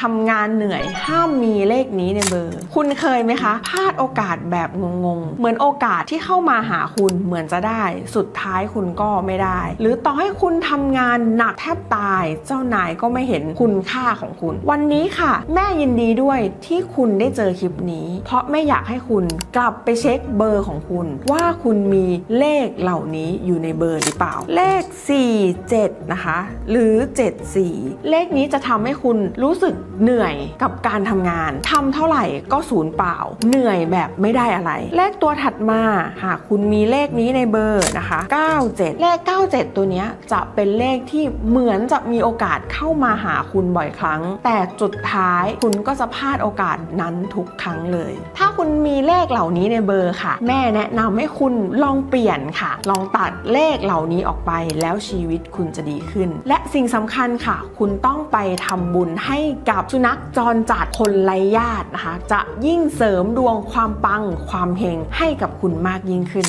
ทำงานเหนื่อยห้ามมีเลขนี้ในเบอร์ คุณเคยไหมคะพลาดโอกาสแบบงงๆ เหมือนโอกาสที่เข้ามาหาคุณเหมือนจะได้ สุดท้ายคุณก็ไม่ได้ หรือต่อให้คุณทำงานหนักแทบตาย เจ้านายก็ไม่เห็นคุณค่าของคุณ วันนี้ค่ะ แม่ยินดีด้วยที่คุณได้เจอคลิปนี้ เพราะไม่อยากให้คุณกลับไปเช็คเบอร์ของคุณ ว่าคุณมีเลขเหล่านี้อยู่ในเบอร์หรือเปล่า เลข 4 7 นะคะ หรือ 74 เลขนี้จะทำให้คุณรู้สึกเหนื่อยกับการทำงานทำเท่าไหร่ก็ศูนย์เปล่า เหนื่อยแบบไม่ได้อะไร เลขตัวถัดมาหากคุณมีเลขนี้ในเบอร์นะคะ 97 เลข 97 ตัวนี้จะเป็นเลขที่เหมือนจะมีโอกาสเข้ามาหาคุณบ่อยครั้ง แต่จุดท้ายคุณก็จะพลาดโอกาสนั้นทุกครั้งเลย ถ้าคุณมีเลขเหล่านี้ในเบอร์ค่ะ แม่แนะนำให้คุณลองเปลี่ยนค่ะ ลองตัดเลขเหล่านี้ออกไปแล้วชีวิตคุณจะดีขึ้น และสิ่งสำคัญค่ะ คุณต้องไปทำบุญให้กับสุนัขจรจัดคนไร้ญาตินะคะ จะยิ่งเสริมดวงความปังความเฮงให้กับคุณมากยิ่งขึ้น